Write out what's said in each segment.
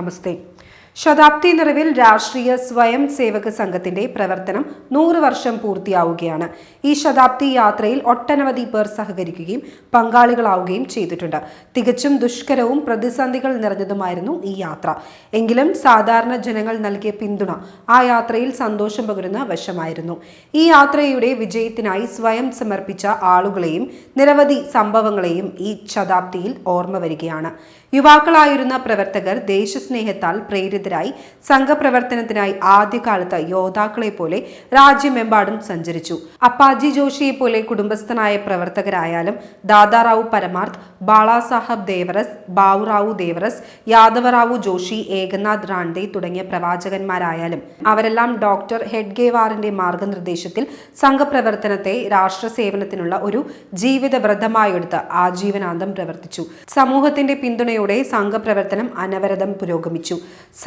നമസ്തേ ശതാബ്ദി നിറവിൽ രാഷ്ട്രീയ സ്വയം സേവക സംഘത്തിന്റെ പ്രവർത്തനം നൂറ് വർഷം പൂർത്തിയാവുകയാണ്. ഈ ശതാബ്ദി യാത്രയിൽ ഒട്ടനവധി പേർ സഹകരിക്കുകയും പങ്കാളികളാവുകയും ചെയ്തിട്ടുണ്ട്. തികച്ചും ദുഷ്കരവും പ്രതിസന്ധികൾ നിറഞ്ഞതുമായിരുന്നു ഈ യാത്ര. എങ്കിലും സാധാരണ ജനങ്ങൾ നൽകിയ പിന്തുണ ആ യാത്രയിൽ സന്തോഷം പകരുന്ന വശമായിരുന്നു. ഈ യാത്രയുടെ വിജയത്തിനായി സ്വയം സമർപ്പിച്ച ആളുകളെയും നിരവധി സംഭവങ്ങളെയും ഈ ശതാബ്ദിയിൽ ഓർമ്മ വരികയാണ്. യുവാക്കളായിരുന്ന പ്രവർത്തകർ ദേശസ്നേഹത്താൽ പ്രേരിതരായി സംഘപ്രവർത്തനത്തിനായി ആദ്യകാലത്ത് യോദ്ധാക്കളെ പോലെ രാജ്യമെമ്പാടും സഞ്ചരിച്ചു. അപ്പാജി ജോഷിയെ പോലെ കുടുംബസ്ഥനായ പ്രവർത്തകരായാലും ദാദാറാവു പരമാർത്ഥ് ബാളാസാഹബ് ദേവറസ് ബാവുറാവു ദേവറസ് യാദവറാവു ജോഷി ഏകനാഥ് റാണ്ഡെ തുടങ്ങിയ പ്രവാചകന്മാരായാലും അവരെല്ലാം ഡോക്ടർ ഹെഡ്ഗേവാറിന്റെ മാർഗനിർദ്ദേശത്തിൽ സംഘപ്രവർത്തനത്തെ രാഷ്ട്ര സേവനത്തിനുള്ള ഒരു ജീവിത വ്രതമായെടുത്ത് ആജീവനാന്തം പ്രവർത്തിച്ചു. സമൂഹത്തിന്റെ പിന്തുണയോടെ സംഘപ്രവർത്തനം അനവരതം പുരോഗമിച്ചു.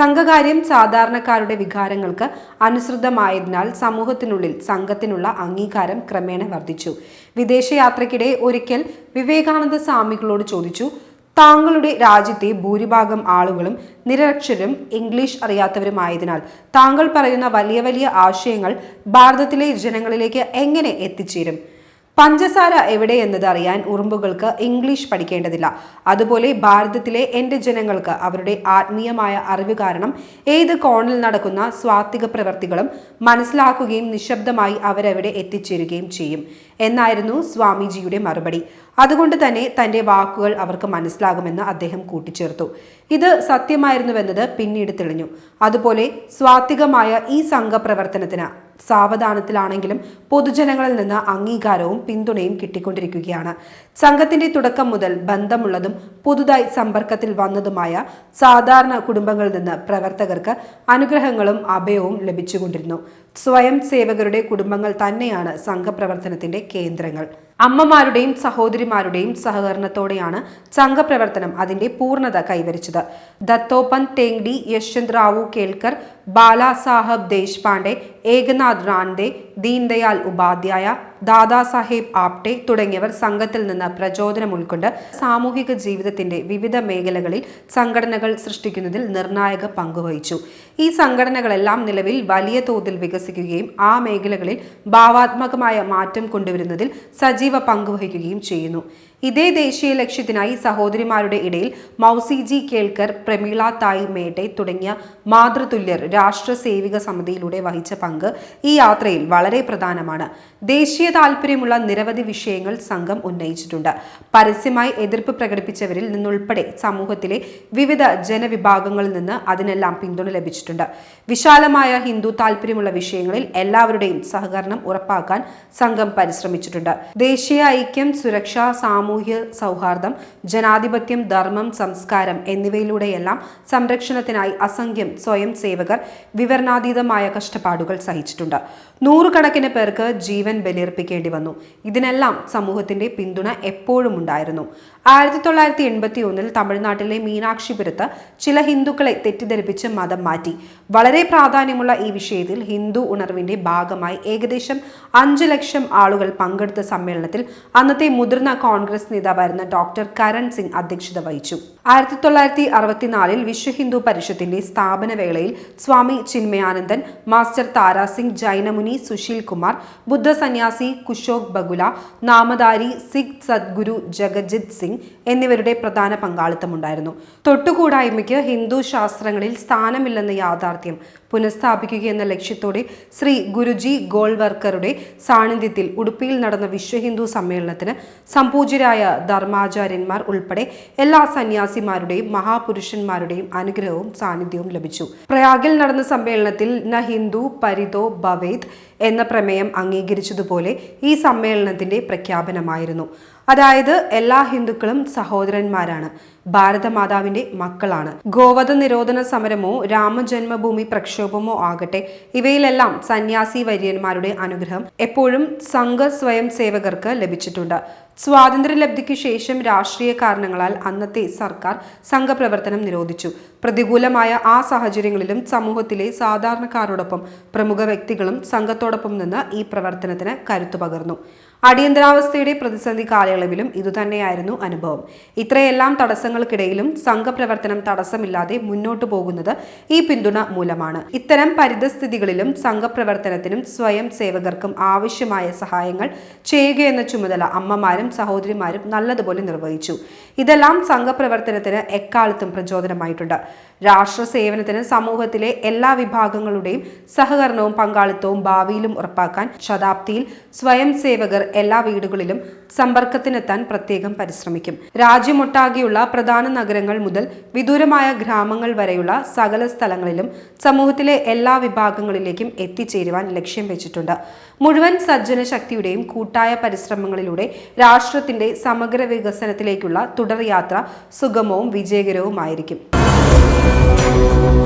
സംഘകാര്യം സാധാരണക്കാരുടെ വികാരങ്ങൾക്ക് അനുസൃതമായതിനാൽ സമൂഹത്തിനുള്ളിൽ സംഘത്തിനുള്ള അംഗീകാരം ക്രമേണ വർദ്ധിച്ചു. വിദേശയാത്രയ്ക്കിടെ ഒരിക്കൽ വിവേകാനന്ദ സ്വാമികളോട് ചോദിച്ചു താങ്കളുടെ രാജ്യത്തെ ഭൂരിഭാഗം ആളുകളും നിരക്ഷരും ഇംഗ്ലീഷ് അറിയാത്തവരുമായതിനാൽ താങ്കൾ പറയുന്ന വലിയ വലിയ ആശയങ്ങൾ ഭാരതത്തിലെ ജനങ്ങളിലേക്ക് എങ്ങനെ എത്തിച്ചേരും? പഞ്ചസാര എവിടെയെന്നത് അറിയാൻ ഉറുമ്പുകൾക്ക് ഇംഗ്ലീഷ് പഠിക്കേണ്ടതില്ല. അതുപോലെ ഭാരതത്തിലെ എന്റെ ജനങ്ങൾക്ക് അവരുടെ ആത്മീയമായ അറിവ് കാരണം ഏത് കോണിൽ നടക്കുന്ന സ്വാത്വിക പ്രവർത്തികളും മനസ്സിലാക്കുകയും നിശബ്ദമായി അവരവിടെ എത്തിച്ചേരുകയും ചെയ്യും. എന്നായിരുന്നു സ്വാമിജിയുടെ മറുപടി. അതുകൊണ്ട് തന്നെ തന്റെ വാക്കുകൾ അവർക്ക് മനസ്സിലാകുമെന്ന് അദ്ദേഹം കൂട്ടിച്ചേർത്തു. ഇത് സത്യമായിരുന്നുവെന്നത് പിന്നീട് തെളിഞ്ഞു. അതുപോലെ സ്വാത്വികമായ ഈ സംഘപ്രവർത്തനത്തിന് സാവധാനത്തിലാണെങ്കിലും പൊതുജനങ്ങളിൽ നിന്ന് അംഗീകാരവും പിന്തുണയും കിട്ടിക്കൊണ്ടിരിക്കുകയാണ്. സംഘത്തിന്റെ തുടക്കം മുതൽ ബന്ധമുള്ളതും പുതുതായി സമ്പർക്കത്തിൽ വന്നതുമായ സാധാരണ കുടുംബങ്ങളിൽ നിന്ന് പ്രവർത്തകർക്ക് അനുഗ്രഹങ്ങളും അഭയവും ലഭിച്ചുകൊണ്ടിരുന്നു. സ്വയം സേവകരുടെ കുടുംബങ്ങൾ തന്നെയാണ് സംഘപ്രവർത്തനത്തിന്റെ കേന്ദ്രങ്ങൾ. അമ്മമാരുടെയും സഹോദരിമാരുടെയും സഹകരണത്തോടെയാണ് സംഘപ്രവർത്തനം അതിന്റെ പൂർണത കൈവരിച്ചത്. ദത്തോപൻ തേങ്ഡി യശ്വന്ത് റാവു കേൽക്കർ ബാലാ സാഹബ് ദേശ്പാണ്ഡെ ഏകനാഥ് റാൻഡെ ദീൻദയാൽ ഉപാധ്യായ ദാദാസാഹേബ് ആപ്ടെ തുടങ്ങിയവർ സംഘത്തിൽ നിന്ന് പ്രചോദനം ഉൾക്കൊണ്ട് സാമൂഹിക ജീവിതത്തിന്റെ വിവിധ മേഖലകളിൽ സംഘടനകൾ സൃഷ്ടിക്കുന്നതിൽ നിർണായക പങ്കുവഹിച്ചു ഈ സംഘടനകളെല്ലാം നിലവിൽ വലിയ തോതിൽ വികസിക്കുകയും ആ മേഖലകളിൽ ഭാവാത്മകമായ മാറ്റം കൊണ്ടുവരുന്നതിൽ സജീവ പങ്കുവഹിക്കുകയും ചെയ്യുന്നു. ഇതേ ദേശീയ ലക്ഷ്യത്തിനായി സഹോദരിമാരുടെ ഇടയിൽ മൗസിജി കേൾക്കർ പ്രമീള തായ് മേട്ടെ തുടങ്ങിയ മാതൃതുല്യർ രാഷ്ട്ര സേവിക സമിതിയിലൂടെ വഹിച്ച പങ്ക് ഈ യാത്രയിൽ വളരെ പ്രധാനമാണ്. ദേശീയ താല്പര്യമുള്ള നിരവധി വിഷയങ്ങൾ സംഘം ഉന്നയിച്ചിട്ടുണ്ട്. പരസ്യമായി എതിർപ്പ് പ്രകടിപ്പിച്ചവരിൽ നിന്നുൾപ്പെടെ സമൂഹത്തിലെ വിവിധ ജനവിഭാഗങ്ങളിൽ നിന്ന് അതിനെല്ലാം പിന്തുണ ലഭിച്ചിട്ടുണ്ട്. വിശാലമായ ഹിന്ദു താല്പര്യമുള്ള വിഷയങ്ങളിൽ എല്ലാവരുടെയും സഹകരണം ഉറപ്പാക്കാൻ സംഘം പരിശ്രമിച്ചിട്ടുണ്ട്. ദേശീയ ഐക്യം സുരക്ഷ സാമൂഹ്യ സൗഹാർദ്ദം ജനാധിപത്യം ധർമ്മം സംസ്കാരം എന്നിവയിലൂടെയെല്ലാം സംരക്ഷണത്തിനായി അസംഖ്യം സ്വയം സേവകർ വിവരണാതീതമായ കഷ്ടപ്പാടുകൾ സഹിച്ചിട്ടുണ്ട്. നൂറുകണക്കിന് പേർക്ക് ജീവൻ ബലിയർപ്പിക്കേണ്ടി വന്നു. ഇതിനെല്ലാം സമൂഹത്തിന്റെ പിന്തുണ എപ്പോഴും ഉണ്ടായിരുന്നു. ആയിരത്തി തൊള്ളായിരത്തി എൺപത്തി ഒന്നിൽ തമിഴ്നാട്ടിലെ മീനാക്ഷിപുരത്ത് ചില ഹിന്ദുക്കളെ തെറ്റിദ്ധരിപ്പിച്ച് മതം മാറ്റി. വളരെ പ്രാധാന്യമുള്ള ഈ വിഷയത്തിൽ ഹിന്ദു ഉണർവിന്റെ ഭാഗമായി ഏകദേശം അഞ്ച് ലക്ഷം ആളുകൾ പങ്കെടുത്ത സമ്മേളനത്തിൽ അന്നത്തെ മുതിർന്ന കോൺഗ്രസ് നേതാവായിരുന്ന ഡോക്ടർ കരൺ സിംഗ് അധ്യക്ഷത വഹിച്ചു. ആയിരത്തി തൊള്ളായിരത്തി അറുപത്തിനാലിൽ വിശ്വ ഹിന്ദു പരിഷത്തിന്റെ സ്ഥാപന വേളയിൽ സ്വാമി ചിന്മയാനന്ദൻ മാസ്റ്റർ താരാസിംഗ് ജൈനമുനി സുശീൽ കുമാർ ബുദ്ധ സന്യാസി കുശോക് ബഗുല നാമധാരി സിഖ് സദ്ഗുരു ജഗജിത് സിംഗ് എന്നിവരുടെ പ്രധാന പങ്കാളിത്തമുണ്ടായിരുന്നു. തൊട്ടുകൂടായ്മയ്ക്ക് ഹിന്ദു ശാസ്ത്രങ്ങളിൽ സ്ഥാനമില്ലെന്ന യാഥാർത്ഥ്യം പുനഃസ്ഥാപിക്കുക എന്ന ലക്ഷ്യത്തോടെ ശ്രീ ഗുരുജി ഗോൾവർക്കറുടെ സാന്നിധ്യത്തിൽ ഉടുപ്പിയിൽ നടന്ന വിശ്വ ഹിന്ദു സമ്മേളനത്തിന് സംപൂജ്യരായ ധർമാചാര്യന്മാർ ഉൾപ്പെടെ എല്ലാ സന്യാസിമാരുടെയും മഹാപുരുഷന്മാരുടെയും അനുഗ്രഹവും സാന്നിധ്യവും ലഭിച്ചു. പ്രയാഗിൽ നടന്ന സമ്മേളനത്തിൽ ന ഹിന്ദു പരിതോ ഭവേദ് എന്ന പ്രമേയം അംഗീകരിച്ചതുപോലെ ഈ സമ്മേളനത്തിന്റെ പ്രഖ്യാപനമായിരുന്നു. അതായത് എല്ലാ ഹിന്ദുക്കളും സഹോദരന്മാരാണ്. ഭാരതമാതാവിന്റെ മക്കളാണ്. ഗോവധ നിരോധന സമരമോ രാമജന്മഭൂമി പ്രക്ഷോഭമോ ആകട്ടെ ഇവയിലെല്ലാം സന്യാസി വര്യന്മാരുടെ അനുഗ്രഹം എപ്പോഴും സംഘ സ്വയം സേവകർക്ക് ലഭിച്ചിട്ടുണ്ട്. സ്വാതന്ത്ര്യലബ്ധിക്ക് ശേഷം രാഷ്ട്രീയ കാരണങ്ങളാൽ അന്നത്തെ സർക്കാർ സംഘപ്രവർത്തനം നിരോധിച്ചു. പ്രതികൂലമായ ആ സാഹചര്യങ്ങളിലും സമൂഹത്തിലെ സാധാരണക്കാരോടൊപ്പം പ്രമുഖ വ്യക്തികളും സംഘത്തോടൊപ്പം നിന്ന് ഈ പ്രവർത്തനത്തിന് കരുത്തു പകർന്നു. അടിയന്തരാവസ്ഥയുടെ പ്രതിസന്ധി കാലയളവിലും ഇതുതന്നെയായിരുന്നു അനുഭവം. ഇത്രയെല്ലാം തടസ്സങ്ങൾക്കിടയിലും സംഘപ്രവർത്തനം തടസ്സമില്ലാതെ മുന്നോട്ടു പോകുന്നത് ഈ പിന്തുണ മൂലമാണ്. ഇത്തരം പരിതസ്ഥിതികളിലും സംഘപ്രവർത്തനത്തിനും സ്വയം സേവകർക്കും ആവശ്യമായ സഹായങ്ങൾ ചെയ്യുകയെന്ന ചുമതല അമ്മമാരും സഹോദരിമാരും നല്ലതുപോലെ നിർവഹിച്ചു. ഇതെല്ലാം സംഘപ്രവർത്തനത്തിന് എക്കാലത്തും പ്രചോദനമായിട്ടുണ്ട്. രാഷ്ട്ര സേവനത്തിന് സമൂഹത്തിലെ എല്ലാ വിഭാഗങ്ങളുടെയും സഹകരണവും പങ്കാളിത്തവും ഭാവിയിലും ഉറപ്പാക്കാൻ ശതാബ്ദിയിൽ സ്വയം സേവകർ എല്ലാ വീടുകളിലും സമ്പർക്കത്തിനെത്താൻ പ്രത്യേകം പരിശ്രമിക്കും. രാജ്യമൊട്ടാകെയുള്ള പ്രധാന നഗരങ്ങൾ മുതൽ വിദൂരമായ ഗ്രാമങ്ങൾ വരെയുള്ള സകല സ്ഥലങ്ങളിലും സമൂഹത്തിലെ എല്ലാ വിഭാഗങ്ങളിലേക്കും എത്തിച്ചേരുവാൻ ലക്ഷ്യം വെച്ചിട്ടുണ്ട്. മുഴുവൻ സജ്ജന ശക്തിയുടെയും കൂട്ടായ പരിശ്രമങ്ങളിലൂടെ രാഷ്ട്രത്തിന്റെ സമഗ്ര വികസനത്തിലേക്കുള്ള തുടർയാത്ര സുഗമവും വിജയകരവുമായിരിക്കും. Thank you.